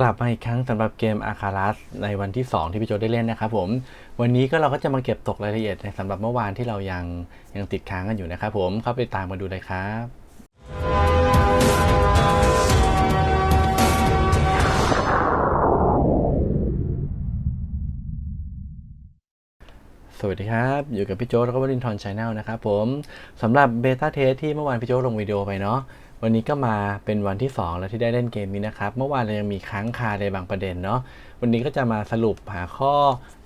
กลับมาอีกครั้งสำหรับเกมอาคารัสในวันที่ 2 ที่พี่โจได้เล่นนะครับผม วันนี้ก็เราก็จะมาเก็บตกรายละเอียดในสำหรับเมื่อวานที่เรายังยังติดค้างกันอยู่นะครับผมเข้าไปตามมาดูเลยครับสวัสดีครับ อยู่กับพี่โจแล้วก็วรินทร์ชาแนลนะครับผมสำหรับเบต้าเทสที่เมื่อวานพี่โจลงวิดีโอไปเนาะ วันนี้ก็มาเป็นวันที่ 2 แล้วที่ได้เล่นเกมนี้นะครับ เมื่อวานเรายังมีค้างคาในบางประเด็นเนาะ วันนี้ก็จะมาสรุปหาข้อ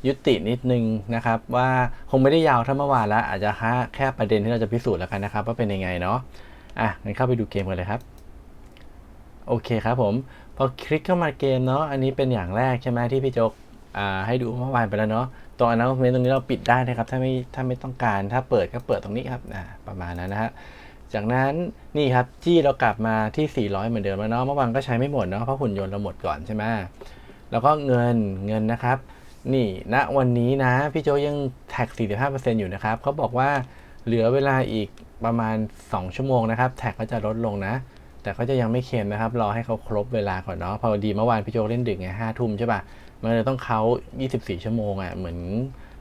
ยุตินิดนึงนะครับ ว่าคงไม่ได้ยาวเท่าเมื่อวานแล้วอาจจะแค่แค่ประเด็นที่เราจะพิสูจน์แล้วกันนะครับ ว่าเป็นยังไงเนาะ อะงั้นเข้าไปดูเกมกันเลยครับ โอเคครับผม พอคลิกเข้ามาเกมเนาะ อันนี้เป็นอย่างแรกใช่ไหมที่พี่โจกอ่าให้ดูเมื่อวานไปแล้วเนาะตรงอันนั้นเมนตรงนี้เราปิดได้นะครับ ถ้าไม่ถ้าไม่ต้องการถ้าเปิดก็เปิดตรงนี้ครับอ่าประมาณนั้นนะฮะ จากนั้นนี่ครับจี้เรากลับมาที่ 400 เหมือนเดิมแล้วเนาะเมื่อวานก็ใช้ไม่หมดเนาะเพราะหุ่นยนต์เราหมดก่อนใช่ไหมแล้วก็เงินเงินนะครับ นี่ณวันนี้นะ พี่โจยังแท็ก 45%อยู่นะครับเขาบอกว่าเหลือเวลาอีกประมาณ 2 ชั่วโมงนะครับ แท็กก็จะลดลงนะ แต่ก็จะยังไม่เค็มนะครับ รอให้เขาครบเวลาก่อนเนาะพอดีเมื่อวานพี่โจเล่นดึกไงห้าทุ่มใช่ป่ะมันเลยต้องเขา 24 ชั่วโมงอะ่ะเหมือน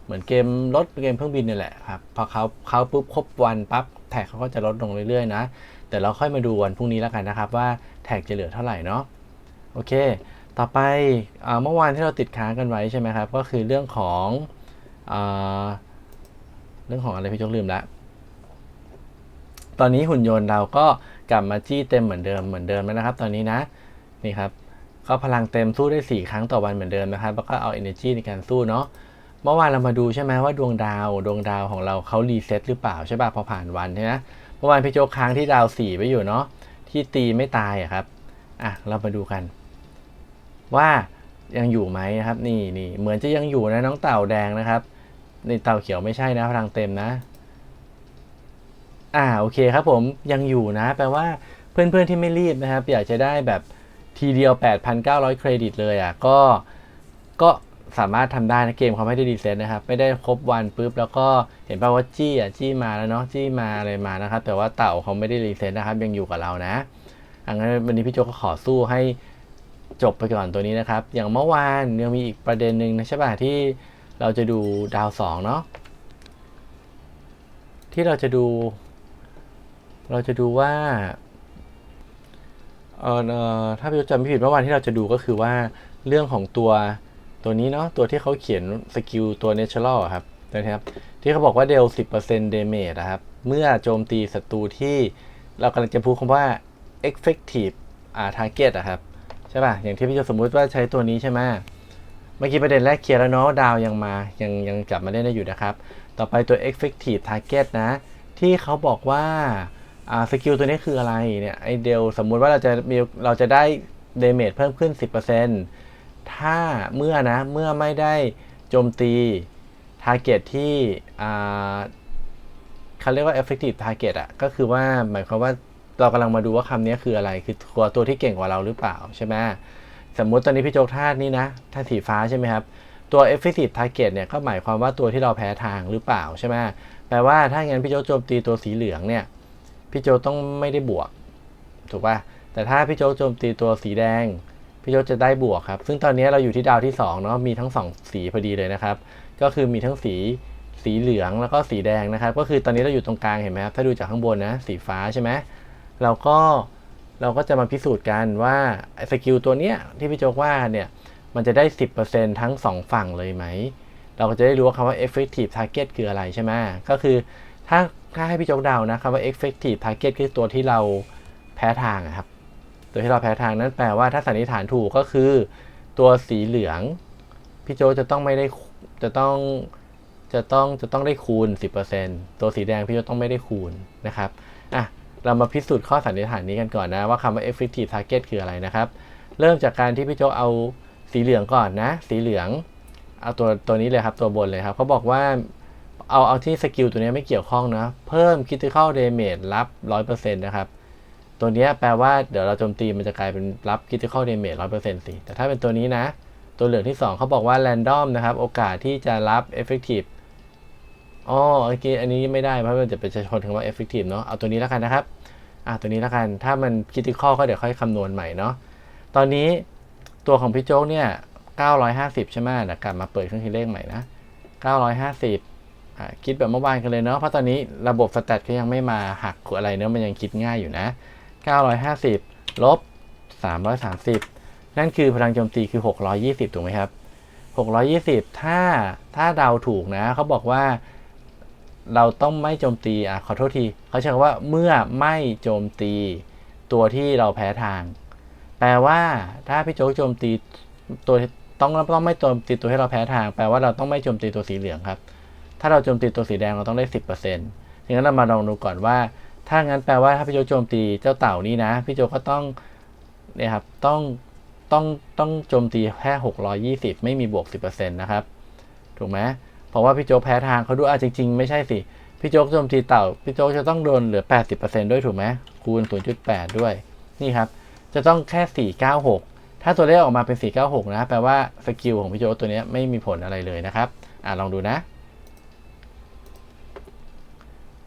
เหมือนเกมรถเกมเครื่องบินนี่แหละครับพอเขาเขาปุ๊บครบวันปั๊บ แท็กเขาก็จะลดลงเรื่อยๆนะ แต่เราค่อยมาดูวันพรุ่งนี้แล้วกันนะครับว่าแท็กจะเหลือเท่าไหร่เนาะโอเค ต่อไปเมื่อวานที่เราติดค้างกันไว้ใช่ไหมครับก็คือเรื่องของอเรื่องของอะไรพี่โจลืมละตอนนี้หุ่นยนต์เราก็กลับมาจี้เต็มเหมือนเดิมเหมือนเดิมแล้วนะครับ ตอนนี้นะนี่ครับก็พลังเต็มสู้ได้ 4 ครั้งต่อวันเหมือนเดิมนะครับ แล้วก็เอา energy ในการสู้เนาะ มื่อวานเรามาดูใช่ไหมว่าดวงดาวดวงดาวของเราเขารีเซ็ตหรือเปล่าใช่ป่ะพอผ่านวันใช่ไหมเมื่อวานพี่โจกค้างที่ดาว4ไปอยู่เนาะที่ตีไม่ตายอะครับอะเรามาดูกัน ว่ายังอยู่ไหมนะครับ นี่นี่เหมือนจะยังอยู่นะน้องเต่าแดงนะครับนี่เต่าเขียวไม่ใช่นะพลังเต็มนะ อ่าโอเคครับผมยังอยู่นะ แปลว่าเพื่อนๆที่ไม่รีบนะครับ อยากจะได้แบบทีเดียว 8,900 เครดิตเลยอะก็ก็ สามารถทำได้นะเกมเขาไม่ได้รีเซ็ตนะครับ ไม่ได้ครบวันปุ๊บแล้วก็เห็นป่าว่าจี้อะจี้มาแล้วเนาะจี้มาอะไรมานะครับ แต่ว่าเต่าเขาไม่ได้รีเซ็ตนะครับ ยังอยู่กับเรานะอังนั้นวันนี้พี่โจก็ขอสู้ให้จบไปก่อนตัวนี้นะครับ อย่างเมื่อวานยังมีอีกประเด็นหนึ่งนะใช่ป่ะที่เราจะดูดาวสองเนาะที่เราจะดู เราจะดูว่าเออเอ่อถ้าพี่จำไม่ผิดเมื่อวานที่เราจะดูก็คือว่าเรื่องของตัว ตัวนี้เนาะตัวที่เขาเขียนสกิลตัว natural อะครับนะครับ ที่เขาบอกว่าเดล 10% damage นะครับ เมื่อโจมตีศัตรูที่เรากำลังจะพูดคำว่า effective อ่า target อะครับ ใช่ป่ะ อย่างที่พี่จะสมมุติว่าใช้ตัวนี้ใช่ไหมเมื่อกี้ประเด็นแรกเคลียร์แล้วเนาะดาวยังมา ยังยังกลับมาเล่นได้อยู่นะครับ ต่อไปตัว effective target นะ ที่เขาบอกว่าอ่าสกิลตัวนี้คืออะไรเนี่ยไอเดลสมมุติว่าเราจะมีเราจะได้เดเมจเพิ่มขึ้น 10% ถ้าเมื่อนะ เมื่อไม่ได้โจมตีทาร์เก็ตที่เขาเรียกว่า effective target อะก็คือว่าหมายความว่าเรากำลังมาดูว่าคำนี้คืออะไร คือตัวตัวที่เก่งกว่าเราหรือเปล่าใช่ไหมสมมุติตอนนี้พี่โจกธานี้นะธาสีฟ้าใช่ไหมครับ ตัว effective target เนี่ยก็หมายความว่าตัวที่เราแพ้ทางหรือเปล่าใช่ไหมแปลว่าถ้างั้นพี่โจโจมตีตัวสีเหลืองเนี่ยพี่โจต้องไม่ได้บวก ถูกป่ะแต่ถ้าพี่โจโจมตีตัวสีแดง พี่โจจะได้บวกครับ ซึ่งตอนนี้เราอยู่ที่ดาวที่2เนาะมีทั้ง 2 สีพอดีเลยนะครับ ก็คือมีทั้งสีสีเหลืองแล้วก็สีแดงนะครับ ก็คือตอนนี้เราอยู่ตรงกลางเห็นไหมครับ ถ้าดูจากข้างบนนะ สีฟ้าใช่ไหมเราก็เราก็จะมาพิสูจน์กันว่าสกิลตัวเนี้ยที่พี่โจว่าเนี่ยมันจะได้ 10%ทั้ง 2 ฝั่งเลยไหม เราก็จะได้รู้ว่าคำว่า effective target คืออะไรใช่ไหมก็คือถ้าถ้าให้พี่โจ๊กเดานะคำว่า effective target คือตัวที่เราแพ้ทางอะครับ ตัวที่เราแพ้ทางนั้นแปลว่าถ้าสันนิษฐานถูกก็คือ ตัวสีเหลือง พี่โจจะต้องไม่ได้จะต้องจะต้องจะต้องได้คูณ 10%ตัวสีแดงพี่โจต้องไม่ได้คูณนะครับอะเรามาพิสูจน์ข้อสันนิษฐานนี้กันก่อนนะ ว่าคำว่า effective target คืออะไรนะครับ เริ่มจากการที่พี่โจเอาสีเหลืองก่อนนะ สีเหลืองเอาตัวตัวนี้เลยครับตัวบนเลยครับเขาบอกว่าเอาเอาที่สกิลตัวนี้ไม่เกี่ยวข้องนะ เพิ่ม critical damage รับ 100%นะครับ ตัวนี้แปลว่าเดี๋ยวเราโจมตีมันจะกลายเป็นรับ critical damage 100%สิ แต่ถ้าเป็นตัวนี้นะ ตัวเหลืองที่ 2 เขาบอกว่า random นะครับ โอกาสที่จะรับ effective อ๋อโอเคอันนี้ไม่ได้เพราะมันจะเป็นชนคำว่า effective เนาะเอาตัวนี้แล้วกันนะครับ อะตัวนี้แล้วกัน ถ้ามัน critical ก็เดี๋ยวค่อยคำนวณใหม่เนาะ ตอนนี้ตัวของพี่โจ๊กเนี่ย 950 ใช่ไหมเดี๋ยวกลับมาเปิดเครื่องคิดเลขใหม่นะ 950อ่าคิดแบบเมื่อวานกันเลยเนาะ เพราะตอนนี้ระบบสแตทก็ยังไม่มาหักอะไรเนาะมันยังคิดง่ายอยู่นะ 950 ลบ 330 นั่นคือพลังโจมตีคือ 620 ถูกไหมครับ 620 ถ้าถ้าเดาถูกนะ เขาบอกว่าเราต้องไม่โจมตี อะ ขอโทษที เขาใช้คำว่าเมื่อไม่โจมตีตัวที่เราแพ้ทาง แปลว่าถ้าพี่โจ๊กโจมตีตัวต้องต้องไม่โจมตีตัวที่เราแพ้ทาง แปลว่าเราต้องไม่โจมตีตัวสีเหลืองครับ ถ้าเราโจมตีตัวสีแดงเราต้องได้สิบเปอร์เซ็นต์ดังนั้นเรามาลองดูก่อนว่า ถ้างั้นแปลว่าถ้าพี่โจโจมตีเจ้าเต่านี้นะ พี่โจก็ต้องเนี่ยครับต้องต้องต้องโจมตีแค่หกร้อยี่สิบไม่มีบวกสิบเปอร์เซ็นต์นะครับ ถูกไหมเพราะว่าพี่โจแพ้ทางเขาดูอะจริง ๆ ไม่ใช่สิ พี่โจโจมตีเต่า พี่โจจะต้องโดนเหลือ 80%ด้วยถูกไหมคูณ 0.8 ด้วย นี่ครับ จะต้องแค่ 496 ถ้าตัวเลขออกมาเป็น 496 นะ แปลว่าสกิลของพี่โจตัวนี้ไม่มีผลอะไรเลยนะครับ อ่าลองดูนะ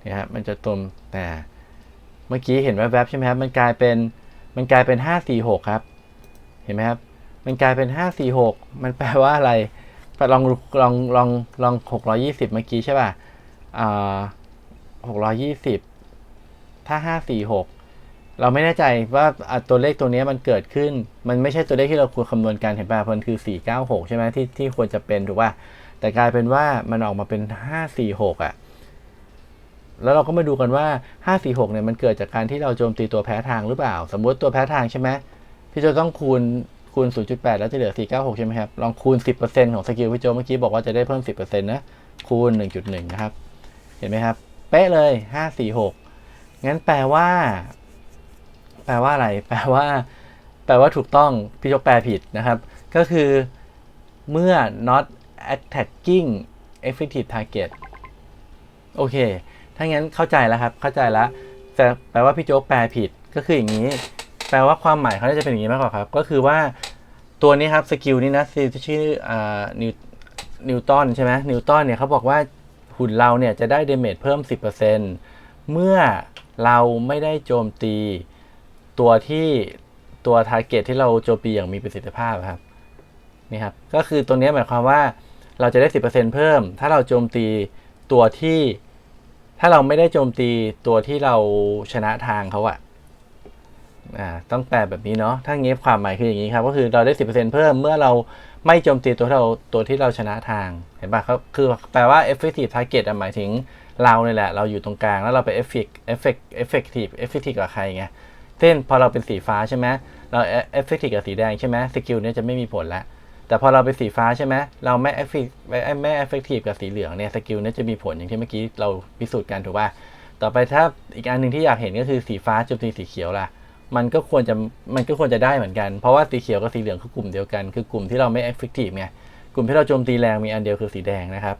นี่ครับมันจะตมแต่เมื่อกี้เห็นแวบๆใช่ไหมครับมันกลายเป็นมันกลายเป็น 546 ครับ เห็นไหมครับ มันกลายเป็น 546 มันแปลว่าอะไรลองลองลองลอง 620 เมื่อกี้ใช่ป่ะอ่าหกร้อยี่สิบถ้าห้าสี่หกเราไม่แน่ใจว่าตัวเลขตัวนี้มันเกิดขึ้น มันไม่ใช่ตัวเลขที่เราควรคำนวณกันเห็นป่ะมันคือสี่เก้าหกใช่ไหมที่ที่ควรจะเป็นถูกป่ะแต่กลายเป็นว่ามันออกมาเป็นห้าสี่หกอะ แล้วเราก็มาดูกันว่าห้าสี่หกเนี่ยมันเกิดจากการที่เราโจมตีตัวแพ้ทางหรือเปล่า สมมติตัวแพ้ทางใช่ไหมพี่โจต้องคูณคูณ 0.8 แล้วจะเหลือ 496 ใช่ไหมครับ ลองคูณ 10%ของสกิลพี่โจเมื่อกี้บอกว่าจะได้เพิ่ม 10%นะ คูณ 1.1 นะครับ เห็นไหมครับ เป๊ะเลย 546 งั้นแปลว่า แปลว่าอะไร แปลว่า แปลว่าถูกต้องพี่ยกแปลผิดนะครับ ก็คือเมื่อ not attacking effective target โอเค ถ้างั้นเข้าใจแล้วครับ เข้าใจแล้วแต่แปลว่าพี่โจ๊กแปลผิดก็คืออย่างนี้ แปลว่าความหมายเขาจะเป็นอย่างนี้มากกว่าครับ ก็คือว่าตัวนี้ครับสกิลนี้นะชื่ออ่านิวนิวตันใช่ไหมนิวตันเนี่ยเขาบอกว่าหุ่นเราเนี่ยจะได้เดเมจเพิ่ม 10%เมื่อเราไม่ได้โจมตีตัวที่ตัวทาร์เก็ตที่เราโจมตีอย่างมีประสิทธิภาพครับนี่ครับก็คือตัวนี้หมายความว่าเราจะได้ 10%เพิ่ม ถ้าเราโจมตีตัวที่ ถ้าเราไม่ได้โจมตีตัวที่เราชนะทางเขาอะอ่าต้องแปลแบบนี้เนาะถ้าเงี้ความหมายคืออย่างนี้ครับ ก็คือเราได้10%เพิ่มเมื่อเราไม่โจมตีตัวเราตัวที่เราชนะทางเห็นปะเขาคือแปลว่า effective target หมายถึงเราเนี่ยแหละ เราอยู่ตรงกลางแล้วเราไป effect effect effective effective กับใครไงเช่นพอเราเป็นสีฟ้าใช่ไหมเรา effective กับสีแดงใช่ไหมสกิลเนี่ยจะไม่มีผลแล้ว แต่พอเราเป็นสีฟ้าใช่ไหมเราไม่ effective ไม่ effective กับสีเหลืองเนี่ยสกิลเนี่ยจะมีผลอย่างที่เมื่อกี้เราพิสูจน์กันถูกป่ะต่อไปถ้าอีกอันหนึ่งที่อยากเห็นก็คือสีฟ้าโจมตีสีเขียวล่ะมันก็ควรจะมันก็ควรจะได้เหมือนกัน เพราะว่าสีเขียวกับสีเหลืองคือกลุ่มเดียวกัน คือกลุ่มที่เราไม่ effective ไงกลุ่มที่เราโจมตีแรงมีอันเดียวคือสีแดงนะครับ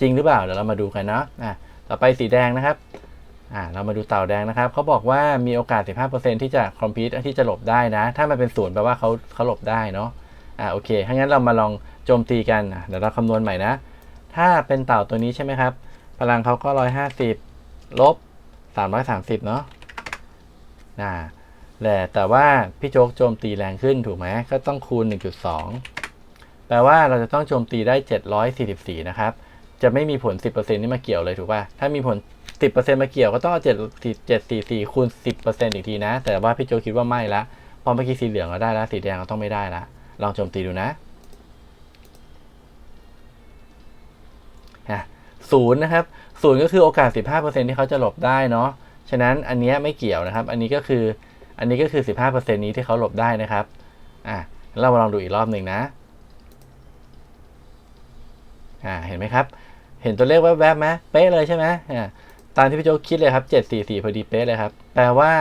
จริงหรือเปล่าเดี๋ยวเรามาดูกันเนาะอะต่อไปสีแดงนะครับอ่าเรามาดูเต่าแดงนะครับเขาบอกว่ามีโอกาส 15%ที่จะคอมพิวต์ที่จะหลบได้นะ ถ้ามันเป็นศูนย์แปลว่าเขาเขาหลบได้เนาะ อ่าโอเคถ้างั้นเรามาลองโจมตีกันเดี๋ยวเราคำนวณใหม่นะ ถ้าเป็นเต่าตัวนี้ใช่ไหมครับ พลังเขาก็ 150 ลบ 330 เนาะอ่าแต่แต่ว่าพี่โจ๊กโจมตีแรงขึ้นถูกไหมก็ต้องคูณ 1.2 แปลว่าเราจะต้องโจมตีได้ 744 นะครับ จะไม่มีผล 10%ที่มาเกี่ยวเลยถูกป่ะ ถ้ามีผล 10%มาเกี่ยวก็ต้องเอา744คูณ 10%อีกทีนะ แต่ว่าพี่โจคิดว่าไม่ละเพราะเมื่อกี้สีเหลืองเราได้แล้วสีแดงเราต้องไม่ได้ละ ลองโจมตีดูนะศูนย์นะครับศูนย์ก็คือโอกาส 15%ที่เขาจะหลบได้เนาะฉะนั้นอันนี้ไม่เกี่ยวนะครับ อันนี้ก็คืออันนี้ก็คือ 15%นี้ที่เขาหลบได้นะครับอะเรามาลองดูอีกรอบหนึ่งนะอ่าเห็นไหมครับ เห็นตัวเลขแวบๆไหมเป๊ะเลยใช่ไหมอ่าตามที่พี่โจ๊กคิดเลยครับ744พอดีเป๊ะเลยครับ แปลว่า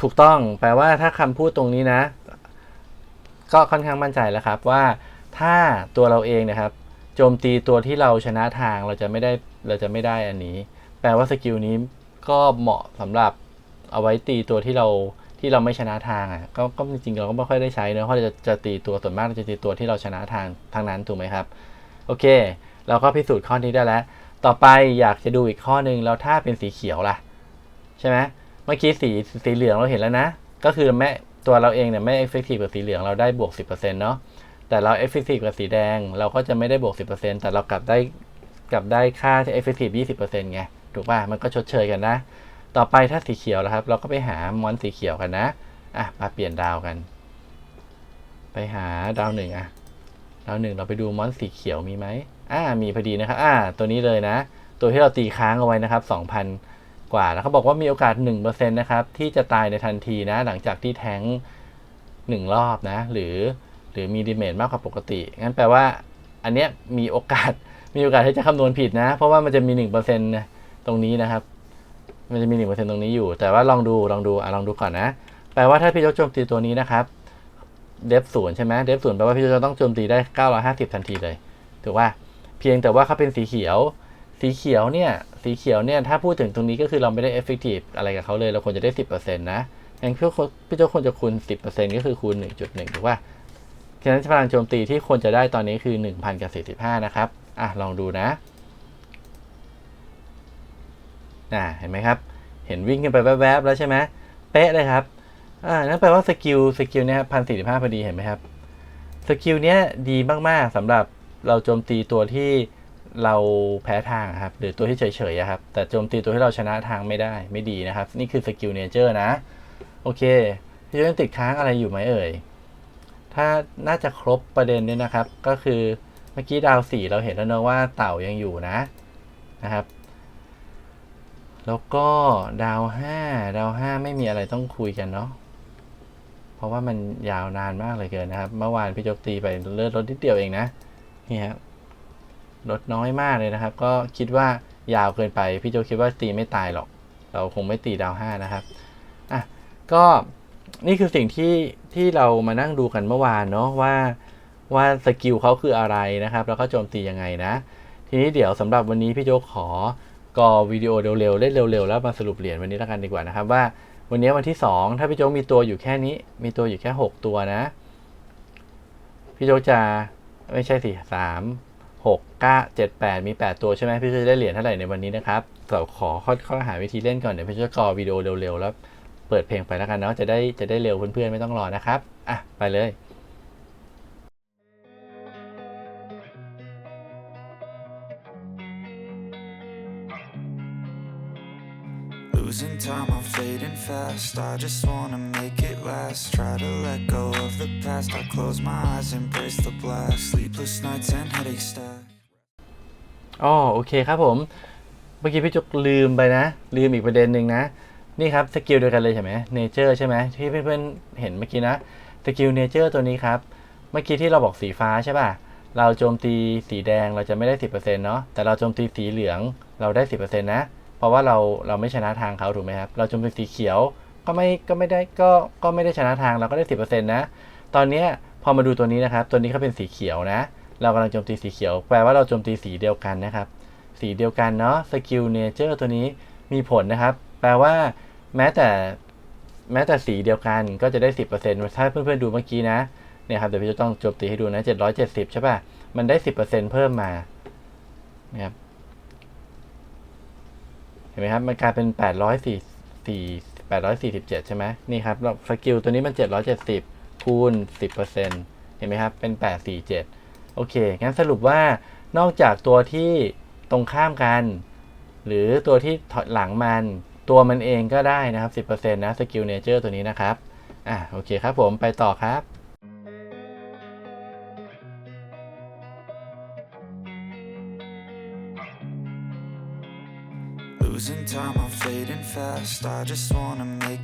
ถูกต้อง แปลว่าถ้าคำพูดตรงนี้นะ ก็ค่อนข้างมั่นใจแล้วครับว่าถ้าตัวเราเองนะครับโจมตีตัวที่เราชนะทางเราจะไม่ได้เราจะไม่ได้อันนี้ แปลว่าสกิลนี้ก็เหมาะสำหรับเอาไว้ตีตัวที่เราที่เราไม่ชนะทางอะก็ก็จริงๆเราก็ไม่ค่อยได้ใช้เนะเพราะเราจะจะตีตัวส่วนมากเราจะตีตัวที่เราชนะทางทางนั้นถูกไหมครับโอเค เราก็พิสูจน์ข้อนี้ได้แล้ว ต่อไปอยากจะดูอีกข้อหนึ่งแล้วถ้าเป็นสีเขียวล่ะ ใช่ไหมเมื่อกี้สีสีเหลืองเราเห็นแล้วนะ ก็คือแม่ ตัวเราเองเนี่ยไม่ effective กับสีเหลืองเราได้บวก 10%เนาะแต่เรา effective กับสีแดงเราก็จะไม่ได้บวก 10%แต่เรากลับได้กลับได้ค่าที่ effective 20%ไงถูกป่ะมันก็ชดเชยกันนะ ต่อไปถ้าสีเขียวแล้วครับ เราก็ไปหามอนสีเขียวกันนะอะมาเปลี่ยนดาวกัน ไปหาดาวหนึ่งอะดาวหนึ่งเราไปดูมอนสีเขียวมีไหมอ่ามีพอดีนะครับอ่าตัวนี้เลยนะ ตัวที่เราตีค้างเอาไว้นะครับ 2,000 กว่า แล้วเขาบอกว่ามีโอกาส 1%นะครับ ที่จะตายในทันทีนะ หลังจากที่แทงหนึ่งรอบนะ หรือหรือมีดิเมจมากกว่าปกติ งั้นแปลว่า อันเนี้ยมีโอกาส มีโอกาสที่จะคำนวณผิดนะ เพราะว่ามันจะมี 1%นะตรงนี้นะครับ มันจะมี 1%ตรงนี้อยู่ แต่ว่าลองดู ลองดู อะ ลองดูก่อนนะ แปลว่าถ้าพี่ยกโจมตีตัวนี้นะครับ เดฟศูนย์ใช่ไหมเดฟศูนย์แปลว่าพี่จะต้องโจมตีได้ 950 ทันทีเลย ถูกป่ะเพียงแต่ว่าเขาเป็นสีเขียว สีเขียวเนี่ย สีเขียวเนี่ย ถ้าพูดถึงตรงนี้ก็คือเราไม่ได้ effective อะไรกับเขาเลย เราควรจะได้ 10%นะงั้นพี่พี่เจ้าควรจะคูณ 10%ก็คือคูณ 1.1 ถูกป่ะฉะนั้นพลังโจมตีที่ควรจะได้ตอนนี้คือ 1,000กับ45 นะครับ อะ ลองดูนะอ่าเห็นไหมครับ เห็นวิ่งกันไปแวบๆแล้วใช่ไหมเป๊ะเลยครับ อ่า นั่นแปลว่าสกิล สกิลเนี่ยพันสี่สิบห้าพอดีเห็นไหมครับ สกิลเนี้ยดีมากๆสำหรับเราโจมตีตัวที่ เราแพ้ทางครับหรือตัวที่เฉยๆครับ แต่โจมตีตัวที่เราชนะทางไม่ได้ไม่ดีนะครับ นี่คือสกิลเนเจอร์นะ โอเคพี่จะติดค้างอะไรอยู่ไหมเอ่ย ถ้าน่าจะครบประเด็นนี่ยนะครับ ก็คือเมื่อกี้ดาวสี่เราเห็นแล้วเนะว่าเต่ายังอยู่นะนะครับ แล้วก็ดาวห้าดาวห้าไม่มีอะไรต้องคุยกันเนาะเพราะว่ามันยาวนานมากเลยเกินนะครับ เมื่อวานพี่จกตีไปเลือดลดนิดเดียวเองนะนี่ครับ ลดน้อยมากเลยนะครับ ก็คิดว่ายาวเกินไป พี่โจคิดว่าตีไม่ตายหรอก เราคงไม่ตีดาวห้านะครับอะก็นี่คือสิ่งที่ที่เรามานั่งดูกันเมื่อวานเนาะว่าว่าสกิลเขาคืออะไรนะครับ แล้วก็โจมตียังไงนะ ทีนี้เดี๋ยวสำหรับวันนี้พี่โจขอกอวิดีโอเร็วๆเล่นเร็วๆแล้วมาสรุปเหรียญวันนี้แล้วกันดีกว่านะครับว่าวันนี้วันที่ 2 ถ้าพี่โจมีตัวอยู่แค่นี้ มีตัวอยู่แค่ 6 ตัวนะ พี่โจจะไม่ใช่สิสาม หกเก้าเจ็ดแปดมี 8 ตัวใช่ไหมพี่โจ๊กจะได้เหรียญเท่าไหร่ในวันนี้นะครับเราขอค่อยๆหาวิธีเล่นก่อน เดี๋ยวพี่โจ๊กกอวิดีโอเร็วๆ แล้วเปิดเพลงไปแล้วกันเนาะจะได้จะได้เร็วเพื่อนๆ ไม่ต้องรอนะครับ อะ ไปเลย อ๋อโอเคครับผม เมื่อกี้พี่จุกลืมไปนะ ลืมอีกประเด็นหนึ่งนะ นี่ครับสกิลเดียวกันเลยใช่ไหมเนเจอร์ใช่ไหมที่เพื่อนๆเห็นเมื่อกี้นะสกิลเนเจอร์ตัวนี้ครับ เมื่อกี้ที่เราบอกสีฟ้าใช่ป่ะ เราโจมตีสีแดงเราจะไม่ได้ 10%เนาะแต่เราโจมตีสีเหลืองเราได้ 10%นะ เพราะว่าเราเราไม่ชนะทางเขาถูกไหมครับ เราโจมตีสีเขียวก็ไม่ก็ไม่ได้ก็ก็ไม่ได้ชนะทางเราก็ได้ 10%นะ ตอนเนี้ยพอมาดูตัวนี้นะครับ ตัวนี้เขาเป็นสีเขียวนะ เรากำลังโจมตีสีเขียว แปลว่าเราโจมตีสีเดียวกันนะครับ สีเดียวกันเนาะสกิลเนเจอร์ตัวนี้มีผลนะครับ แปลว่าแม้แต่แม้แต่สีเดียวกันก็จะได้ 10%ถ้าเพื่อนๆดูเมื่อกี้นะเนี่ยครับเดี๋ยวพี่จะต้องโจมตีให้ดูนะ 770 ใช่ป่ะ มันได้ 10%เพิ่มมานะครับเห็นไหมครับ มันกลายเป็น804 847 ใช่ไหมนี่ครับสกิลตัวนี้มัน 770 คูณ 10%เห็นไหมครับ เป็น 847 โอเค งั้นสรุปว่านอกจากตัวที่ตรงข้ามกัน หรือตัวที่ถอยหลังมัน ตัวมันเองก็ได้นะครับ 10%นะสกิลเนเจอร์ตัวนี้นะครับ อะโอเคครับผมไปต่อครับ Losing time, I'm fading fast. I just wanna make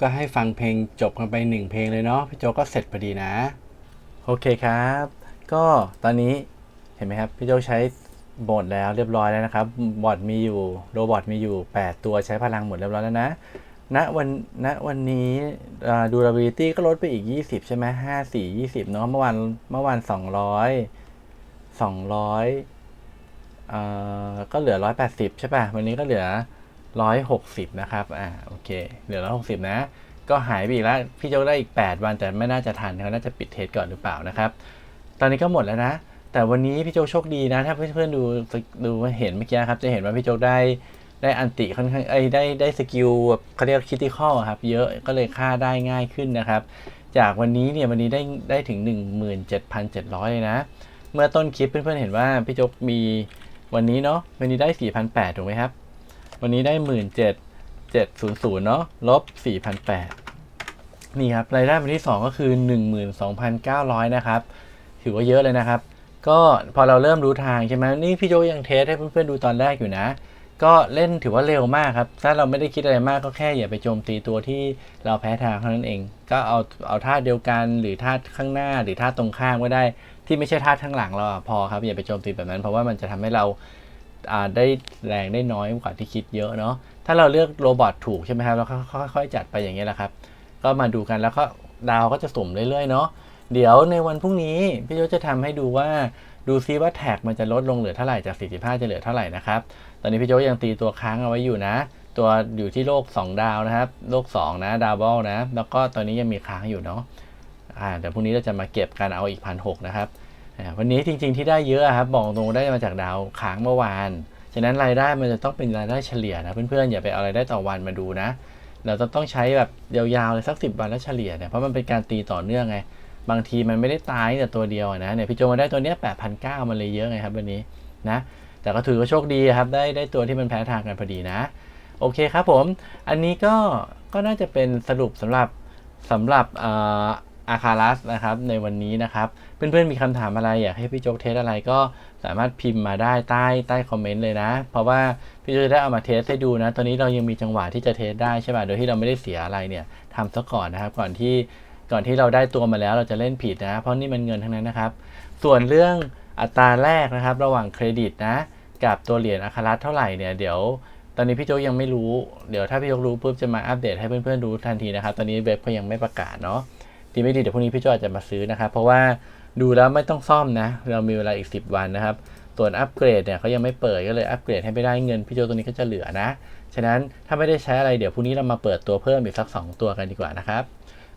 ก็ให้ฟังเพลงจบกันไปหนึ่งเพลงเลยเนาะพี่โจก็เสร็จพอดีนะ โอเคครับ ก็ตอนนี้เห็นไหมครับพี่โจใช้บทแล้วเรียบร้อยแล้วนะครับบอทมีอยู่โรบอทมีอยู่ 8 ตัวใช้พลังหมดเรียบร้อยแล้วนะณวันณวันนี้ดู durability ก็ลดไปอีก 20 ใช่ไหมห้าสี่ยี่สิบเนาะเมื่อวานเมื่อวาน200 200เอ่อยก็เหลือ180ใช่ป่ะ วันนี้ก็เหลือ 160 นะครับ อ่า โอเค เหลือ 160 นะ ก็หายไปอีกแล้ว พี่โจ๊กได้อีก 8 วัน แต่ไม่น่าจะทันเขาน่าจะปิดเทสก่อนหรือเปล่านะครับ ตอนนี้ก็หมดแล้วนะ แต่วันนี้พี่โจ๊กโชคดีนะ ถ้าเพื่อนๆดูดูเห็นเมื่อกี้ครับ จะเห็นว่าพี่โจ๊กได้ได้อันติค่อนข้างไอ้ได้ได้สกิลแบบเขาเรียกคิติคอลครับ เยอะก็เลยฆ่าได้ง่ายขึ้นนะครับ จากวันนี้เนี่ยวันนี้ได้ได้ถึง 17,700 เลยนะ เมื่อต้นคลิปเพื่อนๆเห็นว่าพี่โจ๊กมีวันนี้เนาะวันนี้ได้ 4,800ถูกไหมครับ วันนี้ได้17,700เนาะลบ4,800นี่ครับรายได้วันที่ 2 ก็คือ 12,900 นะครับ ถือว่าเยอะเลยนะครับ ก็พอเราเริ่มรู้ทางใช่ไหมนี่พี่โจยังเทสให้เพื่อนๆดูตอนแรกอยู่นะ ก็เล่นถือว่าเร็วมากครับ ถ้าเราไม่ได้คิดอะไรมากก็แค่อย่าไปโจมตีตัวที่เราแพ้ทางเท่านั้นเอง ก็เอาเอาท่าเดียวกันหรือท่าข้างหน้าหรือท่าตรงข้ามก็ได้ ที่ไม่ใช่ท่าข้างหลังเราพอครับอย่าไปโจมตีแบบนั้น เพราะว่ามันจะทำให้เรา ได้แรงได้น้อยกว่าที่คิดเยอะเนาะถ้าเราเลือกโรบอทถูกใช่ไหมครับเราค่อยๆจัดไปอย่างนี้แหละครับ ก็มาดูกันแล้วก็ดาวก็จะสุ่มเรื่อยๆเนาะเดี๋ยวในวันพรุ่งนี้พี่โยจะทำให้ดูว่าดูซิว่าแท็กมันจะลดลงเหลือเท่าไหร่จาก 45 จะเหลือเท่าไหร่นะครับ ตอนนี้พี่โจยังตีตัวค้างเอาไว้อยู่นะ ตัวอยู่ที่โลก 2 ดาวนะครับ โลก 2 นะ ดาวบิลนะ แล้วก็ตอนนี้ยังมีค้างอยู่เนาะ อ่า เดี๋ยวพรุ่งนี้เราจะมาเก็บกันเอาอีกพันหนะครับ วันนี้จริงๆที่ได้เยอะครับบอกตรงได้มาจากดาวค้างเมื่อวาน ฉะนั้นรายได้มันจะต้องเป็นรายได้เฉลี่ยนะเพื่อนๆอย่าไปเอารายได้ต่อวันมาดูนะ เราจะต้องใช้แบบยาวๆเลยสักสิบวันแล้วเฉลี่ยเนี่ยเพราะมันเป็นการตีต่อเนื่องไงบางทีมันไม่ได้ตายแต่ตัวเดียวนะเนี่ยพี่โจมาได้ตัวเนี้ยแปดพันเก้ามันเลยเยอะไงครับวันนี้นะแต่ก็ถือว่าโชคดีครับได้ได้ตัวที่มันแพ้ทางกันพอดีนะ โอเคครับผม อันนี้ก็ก็น่าจะเป็นสรุปสำหรับสำหรับ อาคารัสนะครับในวันนี้นะครับ เพื่อนๆมีคำถามอะไรอยากให้พี่โจ๊กเทสอะไรก็สามารถพิมพ์มาได้ใต้ใต้คอมเมนต์เลยนะ เพราะว่าพี่โจ๊กจะได้เอามาเทสให้ดูนะ ตอนนี้เรายังมีจังหวะที่จะเทสได้ใช่ป่ะโดยที่เราไม่ได้เสียอะไรเนี่ยทำซะก่อนนะครับ ก่อนที่ก่อนที่เราได้ตัวมาแล้วเราจะเล่นผิดนะ เพราะนี่มันเงินทั้งนั้นนะครับ ส่วนเรื่องอัตราแรกนะครับ ระหว่างเครดิตนะ กับตัวเหรียญอาคารัสเท่าไหร่เนี่ยเดี๋ยวตอนนี้พี่โจ๊กยังไม่รู้ เดี๋ยวถ้าพี่โจ๊กรู้ปุ๊บจะมาอัปเดตให้เพื่อนๆรู้ทันทีนะครับ ตอนนี้เว็บก็ยังไม่ประกาศเนาะ ดีไม่ดีเดี๋ยวพรุ่งนี้พี่โจอาจจะมาซื้อนะครับ เพราะว่าดูแล้วไม่ต้องซ่อมนะ เรามีเวลาอีก 10 วันนะครับส่วนอัปเกรดเนี่ยเขายังไม่เปิดก็เลยอัปเกรดให้ไม่ได้เงินพี่โจตัวนี้ก็จะเหลือนะ ฉะนั้นถ้าไม่ได้ใช้อะไรเดี๋ยวพรุ่งนี้เรามาเปิดตัวเพิ่มอีกสัก 2 ตัวกันดีกว่านะครับ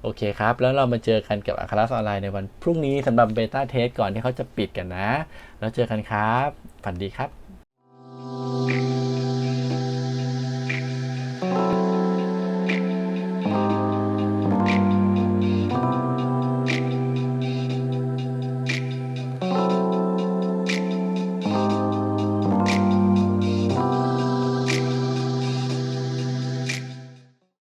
โอเคครับ แล้วเรามาเจอกันกับอาคารัสออนไลน์ในวันพรุ่งนี้สำหรับเบต้าเทสก่อนที่เขาจะปิดกันนะ แล้วเจอกันครับ ฝันดีครับ